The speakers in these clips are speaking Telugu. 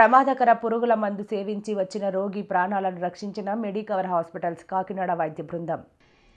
ప్రమాదకర పురుగుల మందు సేవించి వచ్చిన రోగి ప్రాణాలను రక్షించిన మెడికవర్ హాస్పిటల్స్ కాకినాడ వైద్య బృందం.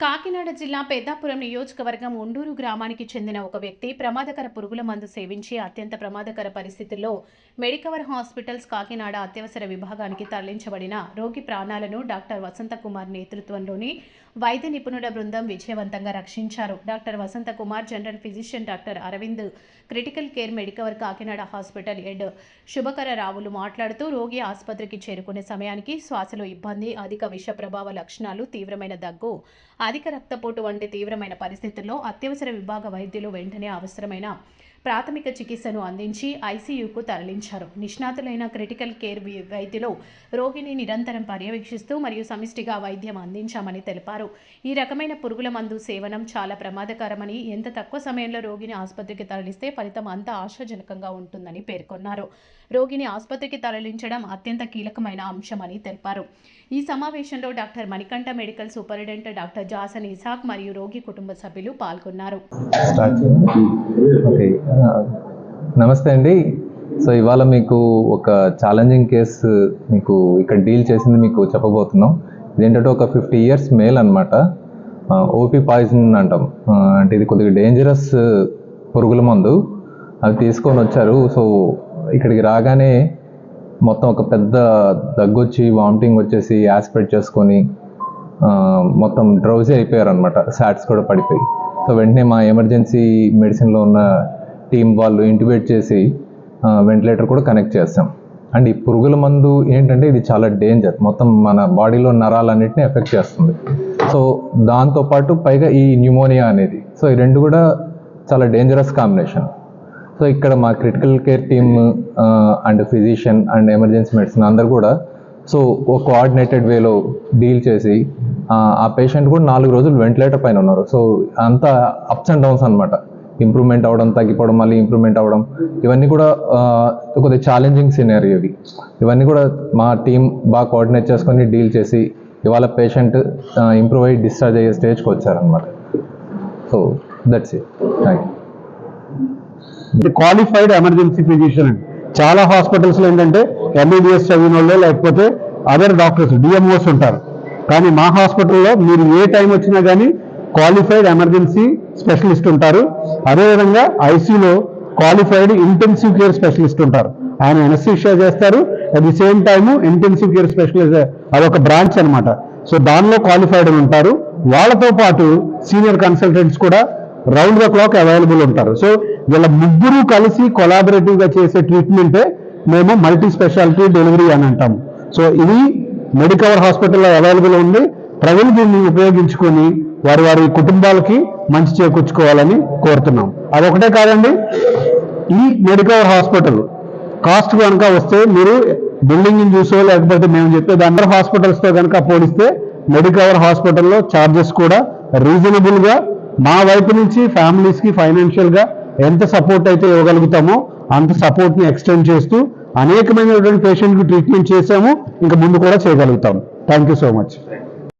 కాకినాడ జిల్లా పెద్దాపురం నియోజకవర్గం ఉండూరు గ్రామానికి చెందిన ఒక వ్యక్తి ప్రమాదకర పురుగుల మందు సేవించి అత్యంత ప్రమాదకర పరిస్థితుల్లో మెడికవర్ హాస్పిటల్స్ కాకినాడ అత్యవసర విభాగానికి తరలించబడిన రోగి ప్రాణాలను డాక్టర్ వసంత కుమార్ నేతృత్వంలోని వైద్య నిపుణుల బృందం విజయవంతంగా రక్షించారు. Doctor Vasantha Kumar general physician doctor Aravind critical care Medicover Kakinada hospital head Shubhakara Ravulu మాట్లాడుతూ రోగి ఆసుపత్రికి చేరుకునే సమయానికి శ్వాసలో ఇబ్బంది అధిక విష ప్రభావ లక్షణాలు తీవ్రమైన దగ్గు అధిక రక్తపోటు వంటి తీవ్రమైన పరిస్థితుల్లో అత్యవసర విభాగ వైద్యులు వెంటనే అవసరమైన ప్రాథమిక చికిత్సను అందించి ఐసీయూకు తరలించారు. నిష్ణాతులైన క్రిటికల్ కేర్ వి- వైద్యులు రోగిని నిరంతరం పర్యవేక్షిస్తూ మరియు సమిష్టిగా వైద్యం అందించామని తెలిపారు. ఈ రకమైన పురుగుల మందు సేవనం చాలా ప్రమాదకరమని ఎంత తక్కువ సమయంలో రోగిని ఆసుపత్రికి తరలిస్తే ఫలితం అంత ఆశాజనకంగా ఉంటుందని పేర్కొన్నారు. రోగిని ఆసుపత్రికి తరలించడం అత్యంత కీలకమైన అంశమని తెలిపారు. ఈ సమావేశంలో doctor Manikanta medical superintendent doctor Jason Isaac మరియు రోగి కుటుంబ సభ్యులు పాల్గొన్నారు. నమస్తే అండి. సో ఇవాళ మీకు ఒక ఛాలెంజింగ్ కేసు మీకు ఇక్కడ డీల్ చేసింది మీకు చెప్పబోతున్నాం. ఇదేంటంటే ఒక ఫిఫ్టీ ఇయర్స్ మేల్ అనమాట ఓపీ పాయిజన్ అంటాం. అంటే ఇది కొద్దిగా డేంజరస్ పురుగుల మందు. అవి తీసుకొని వచ్చారు. సో ఇక్కడికి రాగానే మొత్తం ఒక పెద్ద దగ్గొచ్చి వామిటింగ్ వచ్చేసి యాస్పిరేట్ చేసుకొని మొత్తం డ్రౌజీ అయిపోయారు అనమాట శాట్స్ కూడా పడిపోయి. సో వెంటనే మా ఎమర్జెన్సీ మెడిసిన్లో ఉన్న టీం వాళ్ళు ఇంటిబేట్ చేసి వెంటిలేటర్ కూడా కనెక్ట్ చేస్తాం. అండ్ ఈ పురుగుల మందు ఏంటంటే ఇది చాలా డేంజర్. మొత్తం మన బాడీలో నరాలన్నింటినీ ఎఫెక్ట్ చేస్తుంది. సో దాంతోపాటు పైగా ఈ న్యూమోనియా అనేది. సో ఈ రెండు కూడా చాలా డేంజరస్ కాంబినేషన్. సో ఇక్కడ మా critical care team and physician and emergency medicine అందరు కూడా సో ఒక కోఆర్డినేటెడ్ వేలో డీల్ చేసి ఆ, పేషెంట్ కూడా నాలుగు రోజులు వెంటిలేటర్ పైన ఉన్నారు. సో అంతా అప్స్ అండ్ డౌన్స్ అనమాట ఇంప్రూవ్మెంట్ అవ్వడం తగ్గిపోవడం మళ్ళీ ఇంప్రూవ్మెంట్ అవ్వడం ఇవన్నీ కూడా కొద్దిగా ఛాలెంజింగ్ సినారీ ఇవి. ఇవన్నీ కూడా మా టీం బాగా కోఆర్డినేట్ చేసుకొని డీల్ చేసి ఇవాళ పేషెంట్ ఇంప్రూవ్ అయ్యి డిశ్చార్జ్ అయ్యే స్టేజ్కి వచ్చారనమాట so that's it thank you qualified emergency physician అండి. చాలా హాస్పిటల్స్లో ఏంటంటే ఎంబీబీఎస్ చదివిన వాళ్ళు లేకపోతే అదర్ డాక్టర్స్ డిఎంఓస్ ఉంటారు. కానీ మా హాస్పిటల్లో మీరు ఏ టైం వచ్చినా కానీ క్వాలిఫైడ్ ఎమర్జెన్సీ స్పెషలిస్ట్ ఉంటారు. అదేవిధంగా ఐసీలో క్వాలిఫైడ్ ఇంటెన్సివ్ కేర్ స్పెషలిస్ట్ ఉంటారు. ఆయన ఎనస్థీషియా చేస్తారు. At the same time intensive care specialist అదొక బ్రాంచ్ అనమాట సో దానిలో క్వాలిఫైడ్ అని ఉంటారు. వాళ్ళతో పాటు సీనియర్ కన్సల్టెంట్స్ కూడా రౌండ్ ద క్లాక్ అవైలబుల్ ఉంటారు. సో వీళ్ళ ముగ్గురు కలిసి కొలాబరేటివ్గా చేసే ట్రీట్మెంటే మేము మల్టీ స్పెషాలిటీ డెలివరీ అని అంటాము సో ఇది మెడికవర్ హాస్పిటల్లో అవైలబుల్ ఉంది. ప్రజలు దీన్ని ఉపయోగించుకొని వారి వారి కుటుంబాలకి మంచి చేకూర్చుకోవాలని కోరుతున్నాం. అదొకటే కాదండి ఈ మెడికవర్ హాస్పిటల్ కాస్ట్ కనుక వస్తే మీరు బిల్డింగ్ చూసో లేకపోతే మేము చెప్పేది అందరు హాస్పిటల్స్తో కనుక పోలిస్తే మెడికవర్ హాస్పిటల్లో ఛార్జెస్ కూడా రీజనబుల్గా మా వైపు నుంచి ఫ్యామిలీస్కి ఫైనాన్షియల్గా ఎంత సపోర్ట్ అయితే ఇవ్వగలుగుతామో అంత సపోర్ట్ని ఎక్స్టెండ్ చేస్తూ అనేకమైనటువంటి పేషెంట్కి ట్రీట్మెంట్ చేసాము ఇంకా ముందు కూడా చేయగలుగుతాం. Thank you so much